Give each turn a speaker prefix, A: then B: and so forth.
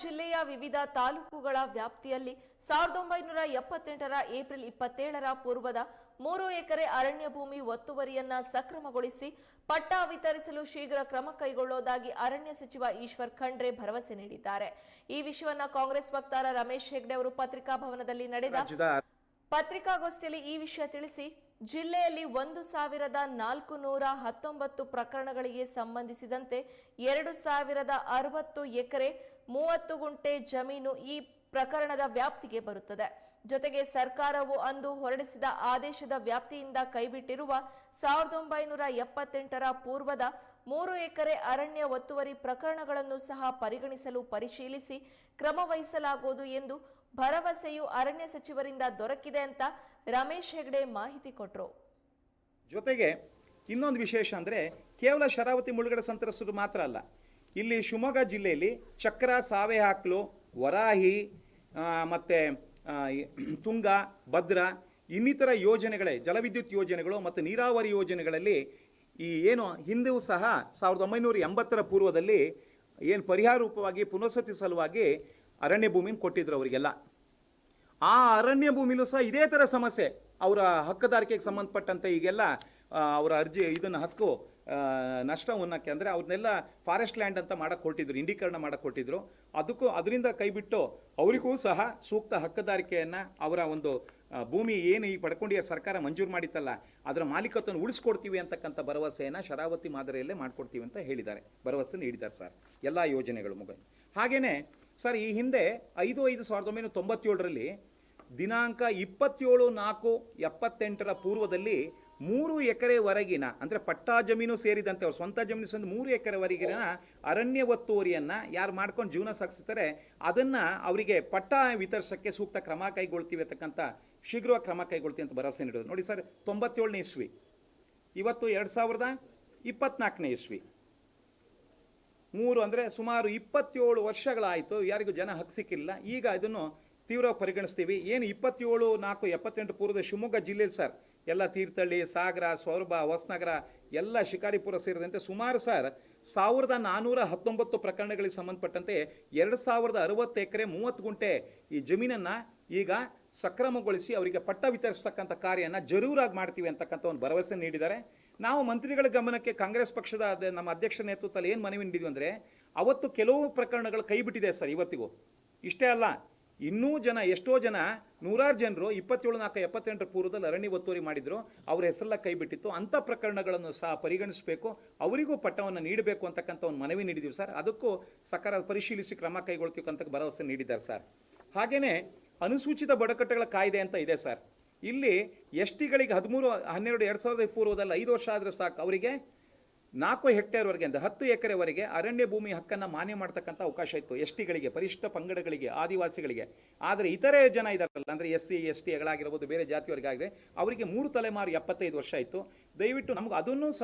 A: ಜಿಲ್ಲೆಯ ವಿವಿಧ ತಾಲೂಕುಗಳ ವ್ಯಾಪ್ತಿಯಲ್ಲಿ ಸಾವಿರದ ಒಂಬೈನೂರ ಎಪ್ಪತ್ತೆಂಟರ ಏಪ್ರಿಲ್ ಇಪ್ಪತ್ತೇಳರ ಪೂರ್ವದ ಮೂರು ಎಕರೆ ಅರಣ್ಯ ಭೂಮಿ ಒತ್ತುವರಿಯನ್ನ ಸಕ್ರಮಗೊಳಿಸಿ ಪಟ್ಟ ವಿತರಿಸಲು ಶೀಘ್ರ ಕ್ರಮ ಕೈಗೊಳ್ಳುವುದಾಗಿ ಅರಣ್ಯ ಸಚಿವ ಈಶ್ವರ್ ಖಂಡ್ರೆ ಭರವಸೆ ನೀಡಿದ್ದಾರೆ. ಈ ವಿಷಯವನ್ನ ಕಾಂಗ್ರೆಸ್ ವಕ್ತಾರ ರಮೇಶ್ ಹೆಗ್ಡೆ ಅವರು ಪತ್ರಿಕಾಭವನದಲ್ಲಿ ನಡೆದ
B: ರಾಜ್ಯದ
A: ಪತ್ರಿಕಾಗೋಷ್ಠಿಯಲ್ಲಿ ಈ ವಿಷಯ ತಿಳಿಸಿ ಜಿಲ್ಲೆಯಲ್ಲಿ ಒಂದು ಸಾವಿರದ ನಾಲ್ಕು ನೂರ ಹತ್ತೊಂಬತ್ತು ಪ್ರಕರಣಗಳಿಗೆ ಸಂಬಂಧಿಸಿದಂತೆ ಎರಡು ಸಾವಿರದ ಅರವತ್ತು ಎಕರೆ ಮೂವತ್ತು ಗುಂಟೆ ಜಮೀನು ಈ ಪ್ರಕರಣದ ವ್ಯಾಪ್ತಿಗೆ ಬರುತ್ತದೆ. ಜೊತೆಗೆ ಸರ್ಕಾರವು ಅಂದು ಹೊರಡಿಸಿದ ಆದೇಶದ ವ್ಯಾಪ್ತಿಯಿಂದ ಕೈಬಿಟ್ಟಿರುವ ಸಾವಿರದ ಒಂಬೈನೂರ ಎಪ್ಪತ್ತೆಂಟರ ಪೂರ್ವದ ಮೂರು ಎಕರೆ ಅರಣ್ಯ ಒತ್ತುವರಿ ಪ್ರಕರಣಗಳನ್ನು ಸಹ ಪರಿಗಣಿಸಲು ಪರಿಶೀಲಿಸಿ ಕ್ರಮ ವಹಿಸಲಾಗುವುದು ಎಂದು ಭರವಸೆಯು ಅರಣ್ಯ ಸಚಿವರಿಂದ ದೊರಕಿದೆ ಅಂತ ರಮೇಶ್ ಹೆಗ್ಡೆ ಮಾಹಿತಿ ಕೊಟ್ಟರು
B: ಜೊತೆಗೆ ಇನ್ನೊಂದು ವಿಶೇಷ ಅಂದರೆ ಕೇವಲ ಶರಾವತಿ ಮುಳುಗಡೆ ಸಂತ್ರಸ್ತರು ಮಾತ್ರ ಅಲ್ಲ ಇಲ್ಲಿ ಶಿವಮೊಗ್ಗ ಜಿಲ್ಲೆಯಲ್ಲಿ ಚಕ್ರ, ಸಾವೆ ಹಾಕ್ಲು, ವರಾಹಿ ಮತ್ತು ತುಂಗ, ಭದ್ರ, ಇನ್ನಿತರ ಯೋಜನೆಗಳೇ, ಜಲವಿದ್ಯುತ್ ಯೋಜನೆಗಳು ಮತ್ತು ನೀರಾವರಿ ಯೋಜನೆಗಳಲ್ಲಿ ಈ ಏನು ಹಿಂದೂ ಸಹ ಸಾವಿರದ ಒಂಬೈನೂರ ಎಂಬತ್ತರ ಪೂರ್ವದಲ್ಲಿ ಏನು ಪರಿಹಾರ ರೂಪವಾಗಿ ಪುನರ್ಸತಿ ಸಲುವಾಗಿ ಅರಣ್ಯ ಭೂಮಿನ ಕೊಟ್ಟಿದ್ರು ಅವರಿಗೆಲ್ಲ. ಆ ಅರಣ್ಯ ಭೂಮಿಲೂ ಸಹ ಇದೇ ಥರ ಸಮಸ್ಯೆ. ಅವರ ಹಕ್ಕುದಾರಿಕೆಗೆ ಸಂಬಂಧಪಟ್ಟಂತೆ ಈಗೆಲ್ಲ ಅವರ ಅರ್ಜಿ ಇದನ್ನು ಹಕ್ಕು ಆ, ನಷ್ಟ ಉನ್ನಕ್ಕೆ ಅಂದರೆ ಅವ್ರನ್ನೆಲ್ಲ ಫಾರೆಸ್ಟ್ ಲ್ಯಾಂಡ್ ಅಂತ ಮಾಡಕ್ಕೆ ಕೊಟ್ಟಿದ್ರು ಇಂಡೀಕರಣ ಮಾಡಕ್ಕೆ ಕೊಟ್ಟಿದ್ರು ಅದಕ್ಕೂ ಅದರಿಂದ ಕೈಬಿಟ್ಟು ಅವರಿಗೂ ಸಹ ಸೂಕ್ತ ಹಕ್ಕುದಾರಿಕೆಯನ್ನು ಅವರ ಒಂದು ಭೂಮಿ ಏನು ಈ ಪಡ್ಕೊಂಡಿಯ ಸರ್ಕಾರ ಮಂಜೂರು ಮಾಡಿತ್ತಲ್ಲ ಅದರ ಮಾಲೀಕತ್ವವನ್ನು ಉಳಿಸ್ಕೊಡ್ತೀವಿ ಅಂತಕ್ಕಂಥ ಭರವಸೆಯನ್ನು ಶರಾವತಿ ಮಾದರಿಯಲ್ಲೇ ಮಾಡ್ಕೊಡ್ತೀವಿ ಅಂತ ಹೇಳಿದ್ದಾರೆ. ಭರವಸೆ ನೀಡಿದ್ದಾರೆ ಸರ್ ಎಲ್ಲ ಯೋಜನೆಗಳು ಮುಗ ಹಾಗೆಯೇ ಸರ್ ಈ ಹಿಂದೆ ಐದು ಐದು ಸಾವಿರದ ಒಂಬೈನೂರ ತೊಂಬತ್ತೇಳರಲ್ಲಿ ದಿನಾಂಕ ಇಪ್ಪತ್ತೇಳು ನಾಲ್ಕು ಎಪ್ಪತ್ತೆಂಟರ ಪೂರ್ವದಲ್ಲಿ ಮೂರು ಎಕರೆವರೆಗಿನ ಅಂದರೆ ಪಟ್ಟಾ ಜಮೀನು ಸೇರಿದಂತೆ ಅವ್ರ ಸ್ವಂತ ಜಮೀನು ಸೇರಿದ ಮೂರು ಎಕರೆವರೆಗಿನ ಅರಣ್ಯ ಒತ್ತುವರಿಯನ್ನು ಯಾರು ಮಾಡ್ಕೊಂಡು ಜೀವನ ಸಾಗಿಸ್ತಾರೆ, ಅದನ್ನು ಅವರಿಗೆ ಪಟ್ಟ ವಿತರಿಸೋಕ್ಕೆ ಸೂಕ್ತ ಕ್ರಮ ಕೈಗೊಳ್ತೀವಿ ಅಂತಕ್ಕಂಥ ಶೀಘ್ರವಾಗಿ ಕ್ರಮ ಕೈಗೊಳ್ತೀವಿ ಅಂತ ಭರವಸೆ ನೀಡೋದು ನೋಡಿ ಸರ್, ತೊಂಬತ್ತೇಳನೇ ಇಸ್ವಿ. ಇವತ್ತು ಎರಡು ಸಾವಿರದ ಇಪ್ಪತ್ನಾಲ್ಕನೇ ಇಸ್ವಿ. ಮೂರು ಅಂದರೆ ಸುಮಾರು ಇಪ್ಪತ್ತೇಳು ವರ್ಷಗಳಾಯಿತು, ಯಾರಿಗೂ ಜನ ಹಕ್ಕು ಸಿಕ್ಕಿಲ್ಲ. ಈಗ ಇದನ್ನು ತೀವ್ರವಾಗಿ ಪರಿಗಣಿಸ್ತೀವಿ. ಏನು ಇಪ್ಪತ್ತೇಳು ನಾಲ್ಕು ಎಪ್ಪತ್ತೆಂಟು ಪೂರ್ವದ ಶಿವಮೊಗ್ಗ ಜಿಲ್ಲೆಯಲ್ಲಿ ಸರ್ ಎಲ್ಲ ತೀರ್ಥಹಳ್ಳಿ, ಸಾಗರ, ಸೌರಭ, ಹೊಸನಗರ, ಎಲ್ಲ ಶಿಕಾರಿಪುರ ಸೇರಿದಂತೆ ಸುಮಾರು ಸರ್ ಸಾವಿರದ ನಾನ್ನೂರ ಹತ್ತೊಂಬತ್ತು ಪ್ರಕರಣಗಳಿಗೆ ಸಂಬಂಧಪಟ್ಟಂತೆ ಎರಡು ಸಾವಿರದ ಅರವತ್ತು ಎಕರೆ ಮೂವತ್ತು ಗುಂಟೆ ಈ ಜಮೀನನ್ನು ಈಗ ಸಕ್ರಮಗೊಳಿಸಿ ಅವರಿಗೆ ಪಟ್ಟ ವಿತರಿಸ್ತಕ್ಕಂಥ ಕಾರ್ಯನ ಜರೂರಾಗಿ ಮಾಡ್ತೀವಿ ಅಂತಕ್ಕಂಥ ಒಂದು ಭರವಸೆ ನೀಡಿದ್ದಾರೆ. ನಾವು ಮಂತ್ರಿಗಳ ಗಮನಕ್ಕೆ ಕಾಂಗ್ರೆಸ್ ಪಕ್ಷದ ನಮ್ಮ ಅಧ್ಯಕ್ಷ ನೇತೃತ್ವದಲ್ಲಿ ಏನು ಮನವಿ ನೀಡಿದ್ವಿ ಅಂದರೆ ಅವತ್ತು ಕೆಲವು ಪ್ರಕರಣಗಳು ಕೈಬಿಟ್ಟಿದೆ ಸರ್ ಇವತ್ತಿಗೂ. ಇಷ್ಟೇ ಅಲ್ಲ, ಇನ್ನೂ ಜನ, ಎಷ್ಟೋ ಜನ ನೂರಾರು ಜನರು ಇಪ್ಪತ್ತೇಳು ನಾಲ್ಕು ಎಪ್ಪತ್ತೆಂಟರ ಪೂರ್ವದಲ್ಲಿ ಅರಣ್ಯ ಒತ್ತುವರಿ ಮಾಡಿದ್ರು. ಅವ್ರ ಹೆಸರೆಲ್ಲ ಕೈ ಬಿಟ್ಟಿತ್ತು ಅಂಥ ಪ್ರಕರಣಗಳನ್ನು ಸಹ ಪರಿಗಣಿಸಬೇಕು. ಅವರಿಗೂ ಪಟ್ಟವನ್ನು ನೀಡಬೇಕು ಅಂತಕ್ಕಂಥ ಒಂದು ಮನವಿ ನೀಡಿದ್ದೀವಿ ಸರ್. ಅದಕ್ಕೂ ಸಕಾರ ಪರಿಶೀಲಿಸಿ ಕ್ರಮ ಕೈಗೊಳ್ತೀವಿ ಅಂತ ಭರವಸೆ ನೀಡಿದ್ದಾರೆ ಸರ್. ಹಾಗೆಯೇ ಅನುಸೂಚಿತ ಬುಡಕಟ್ಟುಗಳ ಕಾಯ್ದೆ ಅಂತ ಇದೆ ಸರ್. ಇಲ್ಲಿ ಎಷ್ಟಿಗಳಿಗೆ ಹದಿಮೂರು, ಹನ್ನೆರಡು, ಎರಡು ಸಾವಿರದ ಪೂರ್ವದಲ್ಲಿ ಐದು ವರ್ಷ ಆದರೆ ಸಾಕು. ಅವರಿಗೆ ನಾಲ್ಕು ಹೆಕ್ಟೇರ್ವರೆಗೆ ಅಂದರೆ ಹತ್ತು ಎಕರೆವರೆಗೆ ಅರಣ್ಯ ಭೂಮಿ ಹಕ್ಕನ್ನು ಮಾನ್ಯ ಮಾಡ್ತಕ್ಕಂಥ ಅವಕಾಶ ಇತ್ತು ಎಸ್ ಟಿಗಳಿಗೆ ಪರಿಶಿಷ್ಟ ಪಂಗಡಗಳಿಗೆ, ಆದಿವಾಸಿಗಳಿಗೆ. ಆದರೆ ಇತರೆ ಜನ ಇದಾರಲ್ಲ, ಅಂದರೆ ಎಸ್ ಸಿ, ಎಸ್ ಟಿಗಳಾಗಿರ್ಬೋದು ಬೇರೆ ಜಾತಿಯವರಿಗಾಗಿದೆ ಅವರಿಗೆ ಮೂರು ತಲೆಮಾರು ಎಪ್ಪತ್ತೈದು ವರ್ಷ ಇತ್ತು. ದಯವಿಟ್ಟು ನಮ್ಗೆ ಅದನ್ನು ಸಹ